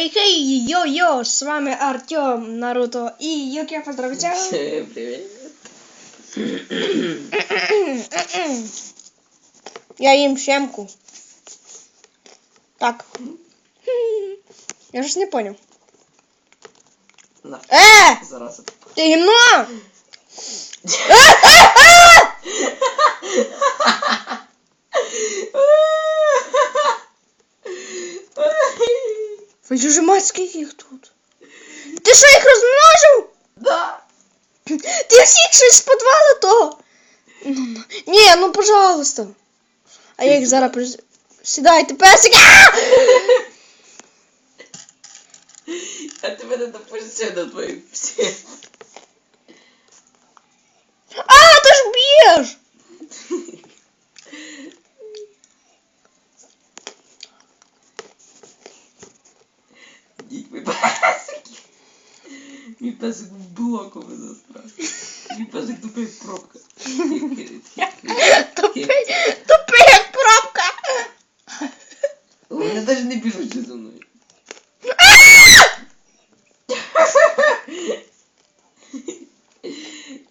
Хей, хей, йо-йо, с вами Артем, Наруто и Юки Поздравляю. Всем привет. Я їм щемку. Так. Я ж не понял. На, Е! зараз. Ти гімно! Ви дуже мать, скільки їх тут. Ти що їх розмножив? Да. Ти всіх щось з підвалу того? Ну, ну. Ні, ну пожалуйста. А я їх зараз приз... Сідайте, песик! А! Я тебе не допустив до твоїх всіх. А, ти ж б'єш! песик в блоку ви застрах. Мій песик тупий як пробка. Тупий, тупий як пробка! Вони навіть не біжуть за мною.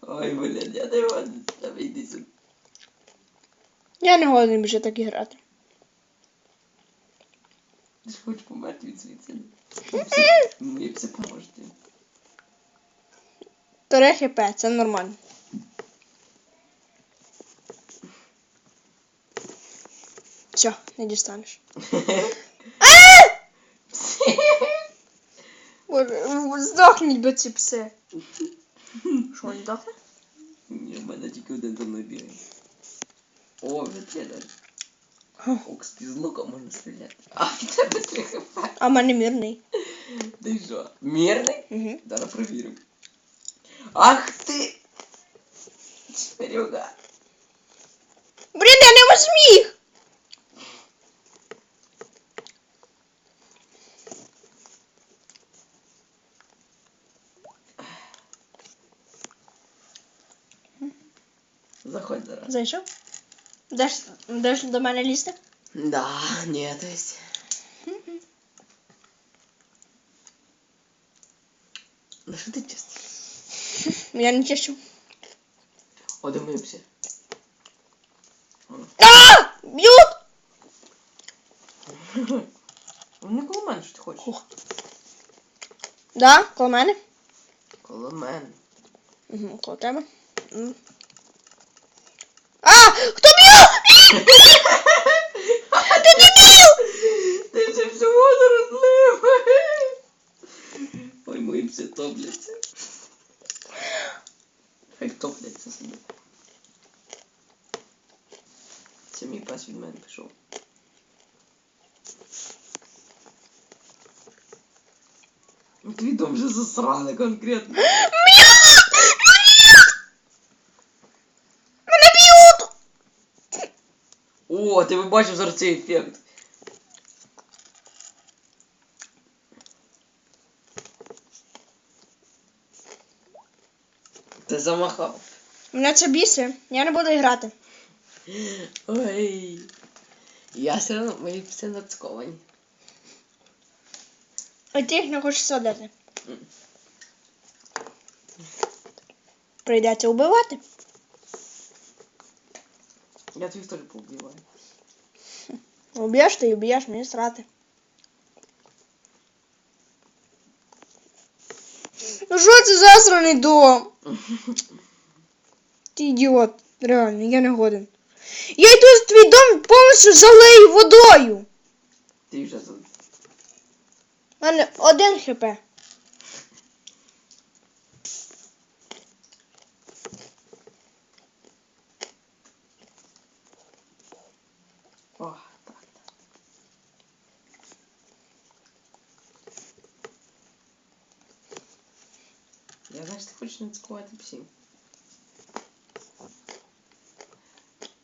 Ой, блядь, я не можу. Давай йди сюди. Я не годен більше так грати. Торе хп, це нормально. Все, не дістанеш. Боже, Здохніть би ці пси. Що, не здохне? Ні, в мене тільки один за мною бігає. О, вже Окс, з лука можна стріляти. А в тебе три хп. А в мене мирний. Ти що? Мірний? Угу. Зараз провіримо. Ах ти! Серега. Блін, я не зміг! Заходь зараз. Зайшов? Даш, даш до мене лізти? Да, ні, то есть. Ну що ти чисто? Я не чищу. Одумився. А! Б'ють! Вони коло мене, що ти хочеш? Да, коло мене. Коло мене. Угу, коло тебе. А! Хто б'є? Ти дебіл! Ти вже всього розлив. Ой, мої пси топляться. Хай топляться собі. Це мій пес від мене пішов. Ну, Твій дом вже засрали конкретно. Мене б'ють! О, ти ви бачив зараз цей ефект. Ти замахав. Мене це бісить. Я не буду грати. Ой. Я все одно мої пси нацьковані. А ти їх не хочеш садити. Прийдеться вбивати. Я твій теж поубиваю. Уб'єш ти і уб'єш, мені срати. Ну що це за сраний дом? Ти ідіот, реально, я не годен. Я йду в твій дом повністю залию водою. Ти вже за. У мене один хп. О, так. Я ти хочеш.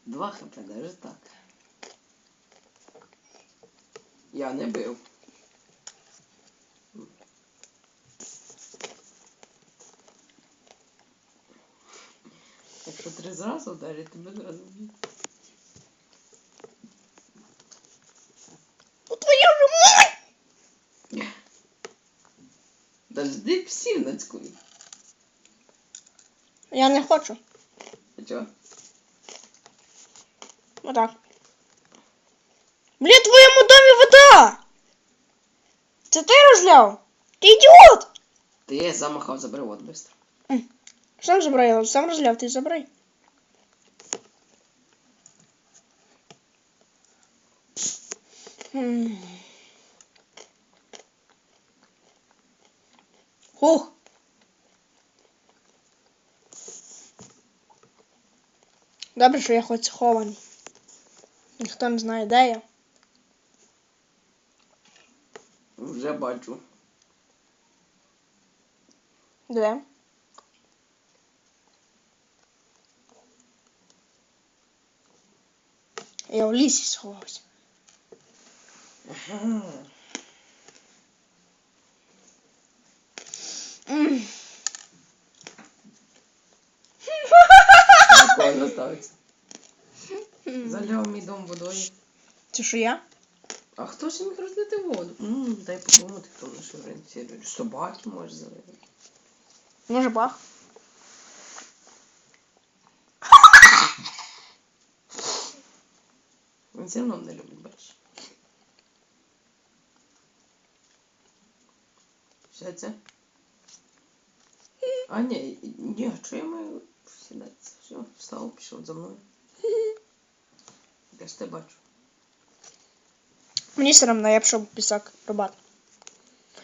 Два хп, даже так. Я не бив. Якщо три зразу вдарять, тебе зразу б'ють. Ну твою ж мать! Дожди псів нацькуй. Я не хочу. А чого? Отак. Блін, в твоєму домі вода! Це ти розляв? Ти ідіот! Ти замахав, забери воду быстро. Сам забирай, я сам розляв, ти забирай. М. Добре, що я хоч схований. Ніхто не знає, де я. Вже бачу. Де? Я в лісі сховався. Ага. М. Ставиться. Заляв мій дом водою. Це що я? А хто ж міг розлити воду? Ммм, дай подумати, хто на що орієнтує. Собаки може залити. Може бах. Він все одно не любить, бачиш. Все це? А, ні, ні, що я маю сідати? Все, встав, пішов за мною. Я ж тебе бачу. Мені все равно, я пішов в пісок рубати.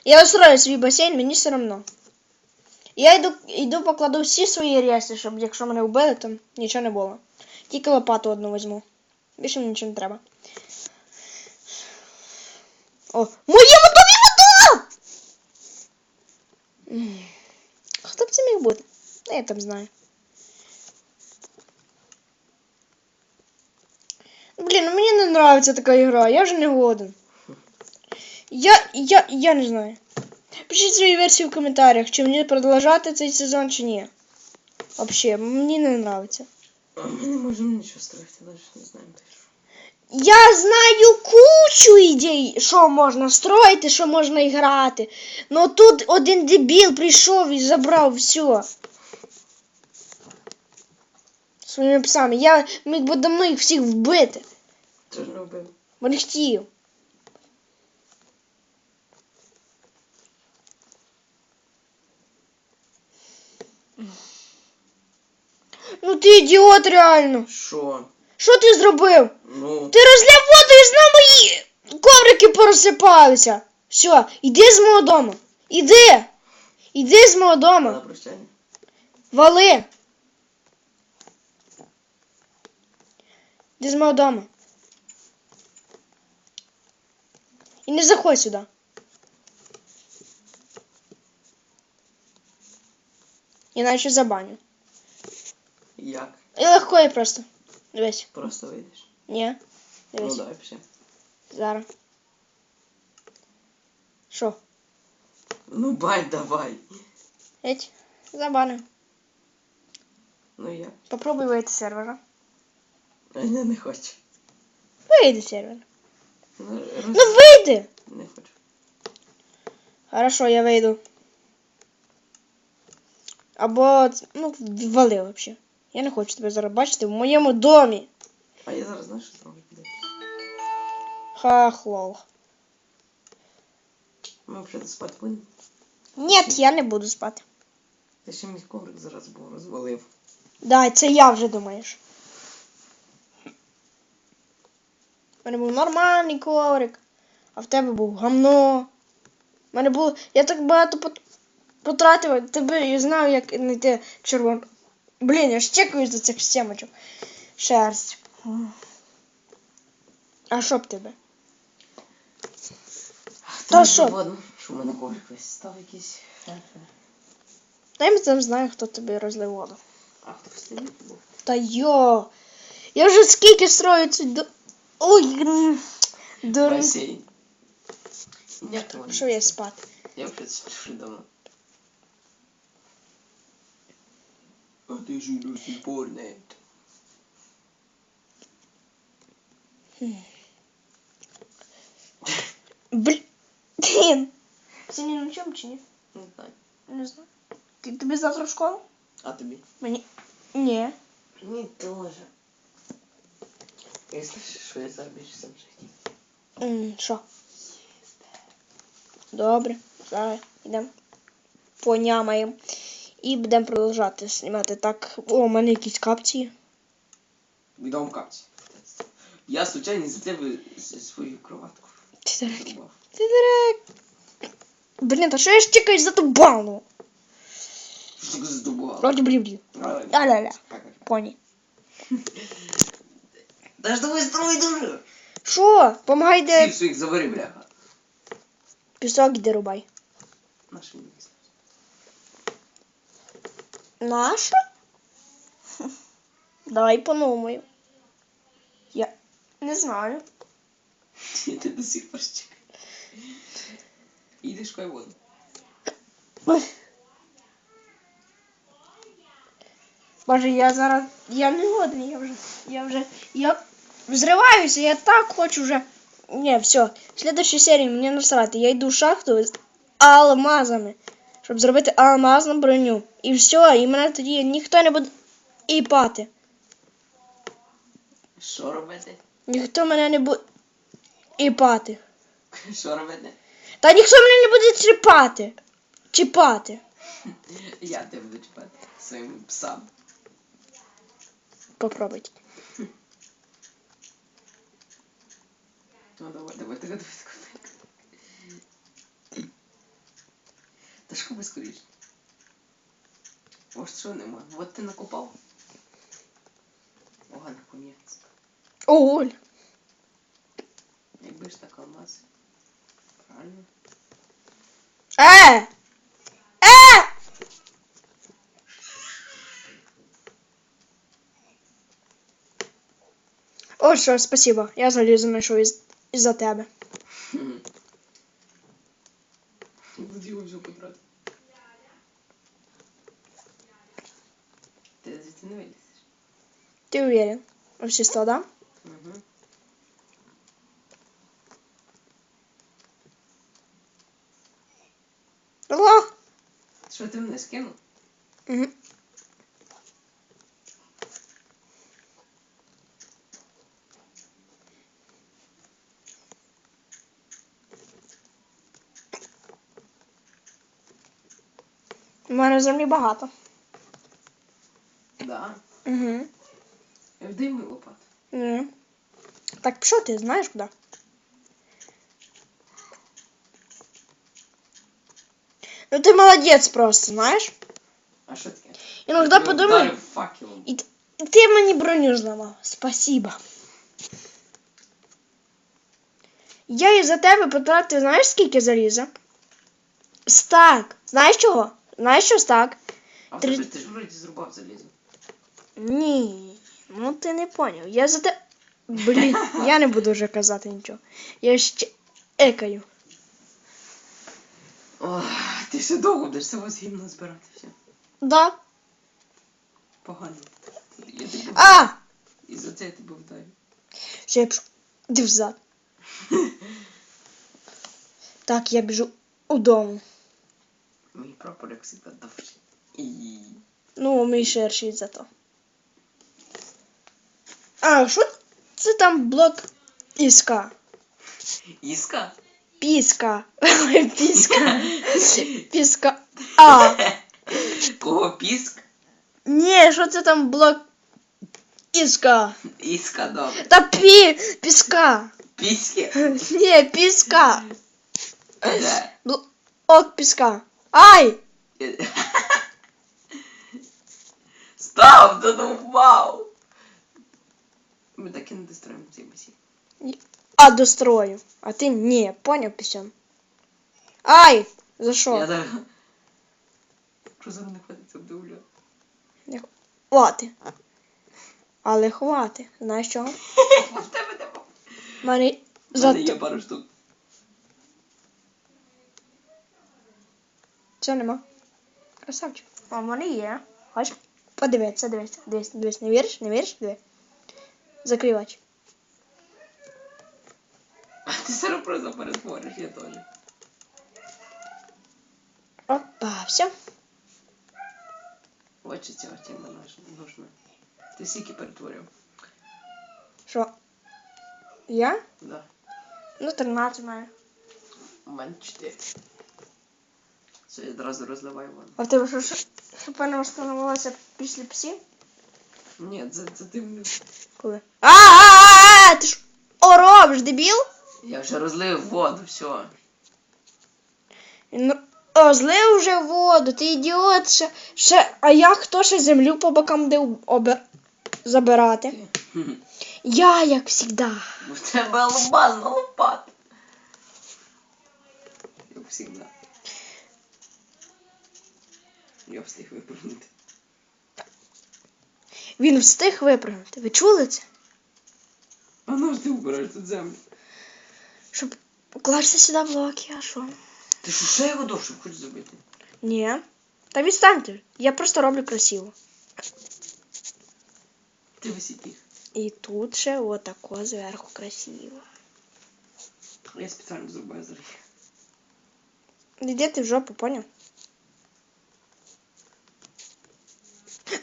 Я устрою свій басейн, мені все равно. Я йду, йду покладу всі свої рейси, щоб якщо мене вбили, то нічого не було. Тільки лопату одну візьму. Більше мені нічого не треба. О, в моєму домі вода! М. Хто б це міг бути? Та Я там знаю. Ну мені не нравиться така ігра, я вже не годен. Я, я, я не знаю. Пишіть свої версії в коментарях, чи мені продовжати цей сезон, чи ні. Вообще, мені не нравиться. А ми не можемо нічого строїти, навіть не знаємо те, що. Я знаю кучу ідей, що можна строїти, що можна грати. Но тут один дебіл прийшов і забрав все. Своїми псами. Я би давно їх всіх вбити, Це ж не хотів. Ну ти ідіот реально. Що? Що ти зробив? Ну, Ти розляв воду і знову мої коврики порозсипалися. Все, іди з мого дому. Іди. Іди з мого на дому. прощання. Вали. Іди з мого дому. І не заходь сюди. Іначе забаню. Як? І легко і просто. Дивись. Просто вийдеш. Ні. Ну Дивись. давай пішли. Зараз. Що? Ну бай, давай. Еть. Забаню. Ну як? Попробуй вийти з сервера. А я не хочу. Вийди з сервера. Ну, роз... Ну вийди! Не хочу. Хорошо, я вийду. Або, ну, вали вообще. Я не хочу тебе зараз бачити в моєму домі. А я зараз знаєш, що зроблю? Хахлол. Ми взагалі спати будемо. Ні, я не буду спати. Я ще мій коврик зараз був розвалив. Да, це я вже думаєш. У мене був нормальний коврик, а в тебе був гамно. У мене було. Я так багато пот- потратив, тебе я знаю, як знайти червону. Блін, я ж чекаю за цих сімочок. Шерсть. А що б тебе? Та що? Що в мене коврик весь став якийсь. Та я там знаю, хто тобі розлив воду. А хто в стіні був? Та йо. Я вже скільки строю цю до. Ой, м, дурн. Басейн. Як воно? Що я спати? Я вже спішу дома. А ти ж до сих пор не. Блін. Сьогодні на чому чи ні? Не знаю. Не знаю. Ти тобі завтра в школу? А тобі? Мені. Ні. Мені теж. Якщо що я зараз сам житті. Що? Добре. Зараз йдемо. Понямаємо. І будемо продовжати знімати. Так, о, у мене якісь капці. Відомо капці. Я случайно за тебе свою кроватку Ти дурак. зрубав. Блін, та що я ж чекаю за ту балу? Що ти здобував? Вроді блів Аля-ля. Коні. Та ж давай строй дуже. Що? Помагай де Всіх своїх завари, бляха. пісок іди рубай. Наші мені Наша? Хм. Давай подумаю. Я не знаю. Тебе до сих пор чекаю. Їдеш кай воду. Боже, я зараз. Я не годний, я вже. Я вже. Я взриваюся, я так хочу вже. Ні, все. В следующій серії мені насрати. Я йду в шахту з алмазами. Щоб зробити алмазну броню. І все, і мене тоді ніхто не буде іпати. Що робити? Ніхто мене не буде іпати. Що робити? Та ніхто мене не буде чіпати. Чіпати. Я тебе буду чіпати своїм псам. Попробуйте. Ну давай, давай, давай, давай, давай. Та ж би скоріше. Ось що нема. Вот ти накопав. Ого, наконець. О, Оль. Якби ж так алмаз. Правильно? Е! Е! О, що, спасибо. Я залізу знайшов із, із-за тебе. Буду його все потратити. Ти звідси не вилізеш. Ти уверен? Ось що, да? Угу. Алло? Що ти мене скинув? Угу. У мене землі багато. Да. Угу. Дай мою лопату. Ні. Так пішов ти знаєш куди? Ну ти молодець просто, знаєш? А що таке? Іногда Я подумай. І, ти мені броню зламав. Спасибо. Я із-за тебе потратив, знаєш скільки заліза? Стак. Знаєш чого? Знаєш що стак? А Три- ти, ж- ти ж вроді зрубав залізо. Ні. Ну ти не поняв. Я за те. Блін, я не буду вже казати нічого. Я ще екаю. Ох, ти ще довго будеш вас гімно збиратися. Да. Погано. Я тебе... А! І за це я тебе вдарю. Ще я пішов. Іди взад. Так, я біжу удому. Мій прапор, як завжди, довший. І... Ну, мій ширший зато. А, що це там блок іска? Іска? Піска. Піска. Піска. А. Кого піск? Ні, що це там блок іска? Іска, добре. Та пі, піска. Піськи? Ні, піска. Блок піска. Ай! Став, задовбав! Ми так і не достроїмо цей басейн. А, дострою. А ти ні, поняв пісюн. Ай! За що? Я зараз... Що зараз не хватиться обдивлю? Хвати. Але хвати. Знаєш чого? В тебе нема. Мене за мене є пару штук. Це нема. Красавчик. А в мене є. Хоч подивитися, дивися, дивись, дивись, не віриш, не віриш, диви. Закрий очі. А ти просто перетвориш, я теж. Опа, все. Очі цього тема нужна. Ти скільки перетворив? Що? Я? Да. Ну, 13 маю. У мене 4. Все, я одразу розливаю воду. А в тебе що, певно встановилося після псів? Ні, це, це ти мені. Коли? А, а, а, а, ти ж о, робиш, дебіл? Я вже розлив воду, все. Він о, злив вже воду, ти ідіот, ще, ще, а як хто ще землю по бокам де обе, забирати? Я, як завжди. В тебе албазна лопата. Як завжди. Я встиг випрыгнути. Він встиг випрыгнути. Ви чули це? А ну ти вбираєш тут землю? Щоб покласти сюди блоки, а що? Ти що ще його довше хочеш зробити? Ні. Та відстаньте. Я просто роблю красиво. Ти висіть їх. І тут ще отако зверху красиво. Я спеціально зробив зараз. Іди ти в жопу, поняв?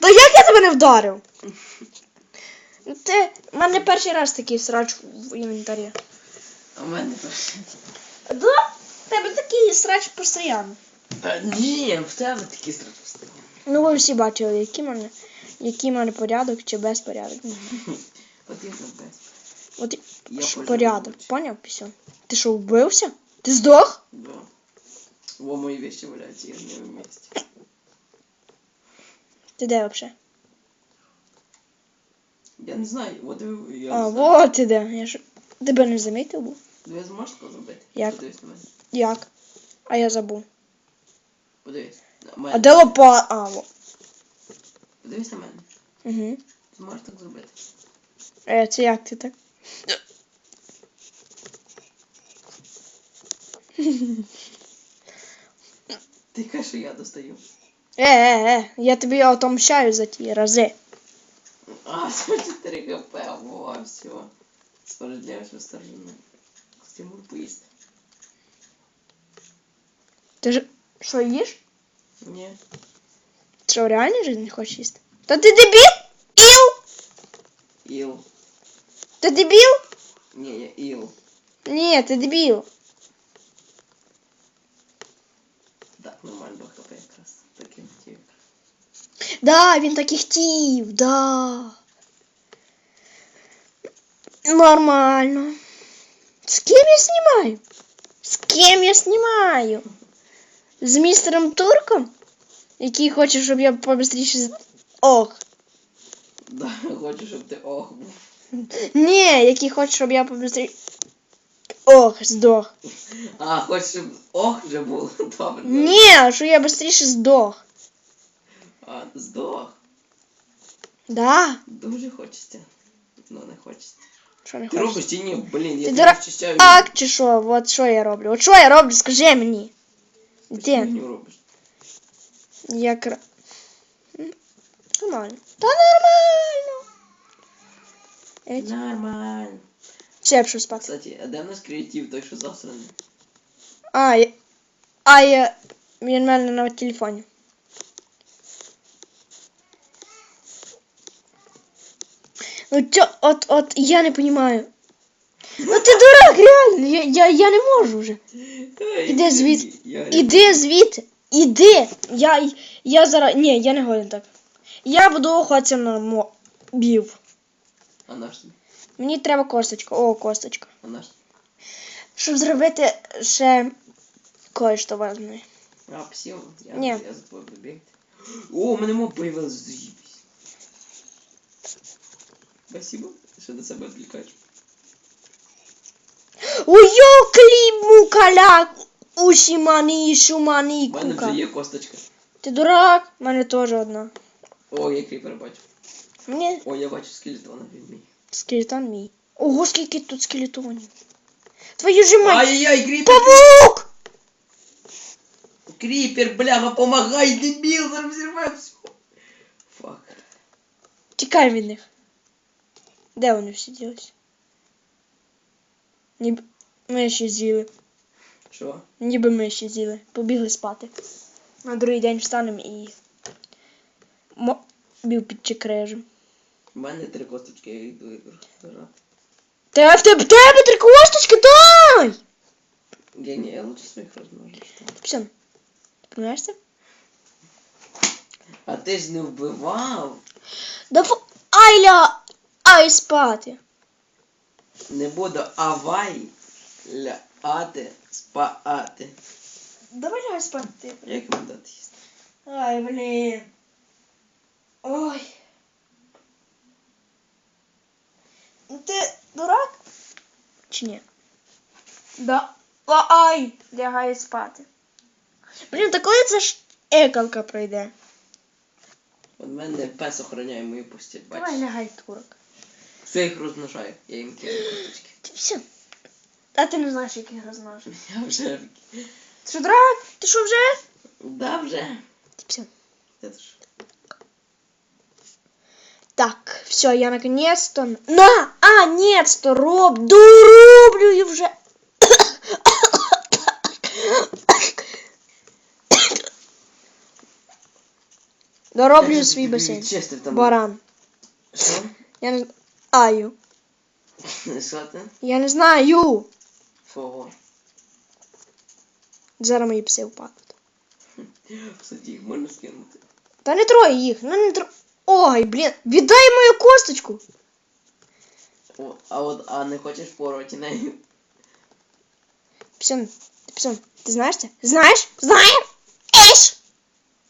Та як я тебе не вдарив? Ну ти. У мене перший раз такий срач в інвентарі. В мене теж. Да? В тебе такий срач постійно. Та ні, в тебе такі страшні. Ну ви всі бачили, який в мене, який в мене порядок чи безпорядок. От я без. От Я ж порядок, поняв все? Ти що, вбився? Ти здох? Да. Во мої вещи валяються, я не в місті. Ти де взагалі? Я не знаю, от я, я А, не знаю. вот ти де. Я ж тебе не замітив був. Ви зможеш таке зробити? Як? Подивись на мене. Як? А я забув. Подивись. На А де лопа? А, во. Подивись на мене. Угу. Зможеш так зробити? Е, це як ти так? Ти кажеш, що я достаю. Е, е, е, я тобі отомщаю за ті рази. А, 44 хп, во, все. Справедливість сторони. Стимул поїсти. Ти ж що їш? Ні. Ти що в реальній житті не хочеш їсти? Та ти дебіл? Іл? Іл. Ти дебіл? Ні, я іл. Ні, ти дебіл. Так, нормально Да, він так і хотів, да. Нормально. З ким я знімаю? З ким я знімаю? З містером Турком? Який хоче, щоб я побистріше з... Ох. Да, хочу, щоб ти ох був. Ні, який хоче, щоб я побистріше... Ох, здох. А, хочеш, щоб ох вже було. Добре. Ні, що я швидше здох. А, здох. Да. Дуже хочеться. Ну, не хочеться. Що не робиш чи ні? Блін, я Ти тебе дурак. вчищаю. Ак чи що? От що я роблю? От що я роблю? Скажи мені. Ти Ти. робиш. Я кра... М, Нормально. Та нормально. Еть. Нормально. Все, я пішов спати. Кстати, а де в нас креатив, той, що засраний? А, я... А, я... Він в мене на телефоні. Ну чо, от, от, я не понимаю. Ну ти дурак, реально, я, я, я не можу вже. Іди звідси. Я- Іди звідти. Іди. Я, я зараз. Ні, я не годен так. Я буду охотитися на мобів. А наш? Мені треба косточка. О, косточка. А наш? Щоб зробити ще кое-що важне. А, псів? Я, я за тобою побігти. О, у мене моб появилась, заїбись. Спасибо, що до себе відвлікаєш. Уйо, кліму каля. Усімані, шумані, У мене кука. вже є косточка. Ти дурак? У мене теж одна. О, я кріпер бачу. Мені О, я бачу скелетона від мій. скелетон мій. Ого, скільки тут скелетонів. Твою ж мать. Ай-яй-яй, кріпер! Павук! Кріпер, бляха, помагай, дебіл, зараз взірваю все. Фак. Тікай від них. Де вони всі ділись? Ніби ми ще з'їли. Що? Ніби ми ще з'їли. Побігли спати. На другий день встанемо і. Мо... Бів під чекрежем. У мене три косточки, я йду їх розбирати. Та в тебе, тебе три косточки, дай! Я ні, я лучше своїх розмножу. Все. Ти помиляєшся? А ти ж не вбивав. Да фу... Айля! Ай спати. Не буду авай ляати спати. Давай лягай спати. ти. Як йому дати їсти? Ай, блін. Ой. Ти дурак? Чи ні? Да. А, Ай, лягай спати. Блін, та коли це ж екалка пройде? От мене пес охороняє мою постіль, Давай бачиш? лягай, турок. Все їх розмножаю, я їм кидаю косточки. Ти все. А ти не знаєш, яких розмножив. Я вже. Ти що, дурак? Ти що вже? Да, вже. Ти все. Я теж. Так, все, я наконец-то... На! А, нет, то роб, дороблю вже. Дороблю Я свій тобі басейн. Баран. Що? Я не знаю. Що ти? Я не знаю. Фого. Зараз мої пси впадуть. Кстати, їх можна скинути. Та не трой їх, ну не трой. Ой, блін, віддай мою косточку. О, а от а не хочеш порвати нею? Псен, псен, ти знаєш це? Знаєш? Знаєш? Іш!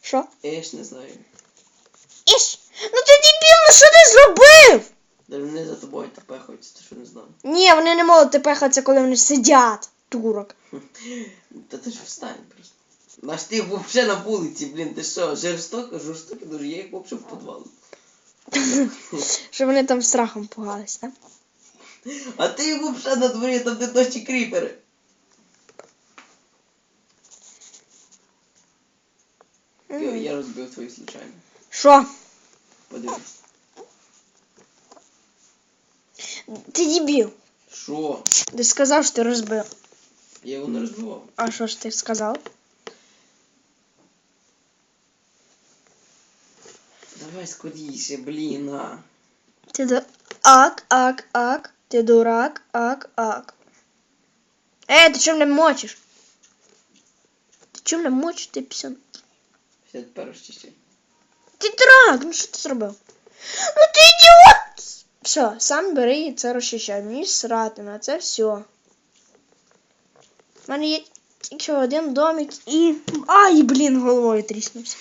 Що? Я ж не знаю. Іш! Ну ти дебіл, ну що ти зробив? Даже вони за тобою хочуть, ти що не знав. Ні, вони не можуть тепехатися, коли вони сидять. Турок. Та ти ж встань просто. Наш ти взагалі на вулиці, блін, ти що, жорстоко, жорстоко дуже, я їх взагалі в підвал. Що вони там страхом пугались, так? А ти їх взагалі на дворі, там де дощі кріпери. Я, я розбив твої случайно. Що? Подивись. Ти дебіл. Що? Ти сказав, що ти розбив. Я його не розбивав. А що ж ти сказав? Давай скоріше, блін, а. Ти ду... Ак, ак, ак. Ти дурак, ак, ак. Ей, ти чим не мочиш? Ти чим не мочиш, ти псен? Все тепер розчищай. Ти дурак, ну що ти зробив? Ну ти ідіот! Все, сам бери і це розчищай. Мені срати на це все. У мене є тільки один домик і. Ай, блін, головою тріснувся.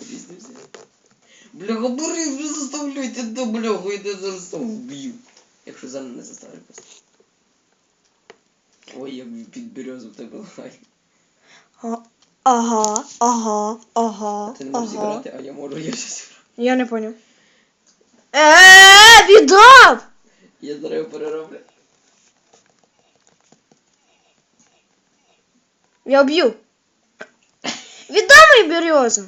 Різниця. Бляха, бери, вже заставляйте до бляху, я тебе зараз вб'ю. Якщо зараз не заставлю просто. Ой, я під березу в тебе лай. А- Ага, ага, ага, Ти не можеш ага. зіграти, а я можу, я зіграв. Я не понял. Е, віддав! Я зараз його перероблю. Я вб'ю. Віддай мою березу.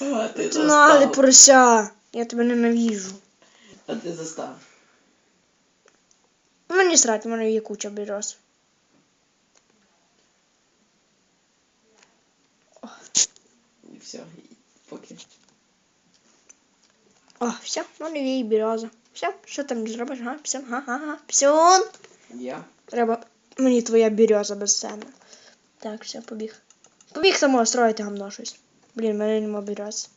А ти Ти нагле застав. порося. Я тебе ненавижу. А ти застав. Мені срать, в мене є куча берез. І все, поки. О, все, в мене береза. Все, що там зробиш, га? Псен, га, га, га. Псен. Я. Треба мені твоя береза безценна. Так, все, побіг. Побіг само строїти гамно щось. Блін, в мене нема берез.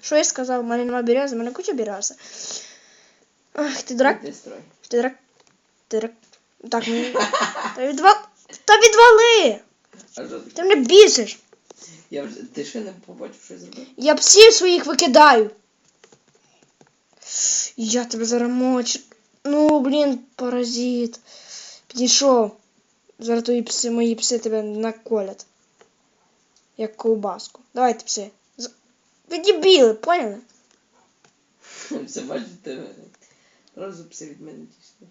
Що я сказав? У мене нема берези, мене куча берези. Ах, ти дурак? Ти строй. Ти дурак? Ти дурак? Так, мені... Та відвал... Та відвали! Ти мене бісиш! Я вже... Ти ще не побачив, що я зробив? Я псів своїх викидаю. Я тебе зараз. Ну, блін, паразит. Підійшов. Зараз твої пси, мої пси тебе наколять. Як ковбаску. Давайте, пси. Ви дебіли, поняли? Все бачите тебе. Разу пси від мене дійшли.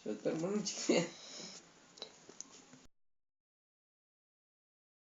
Що тепер можна?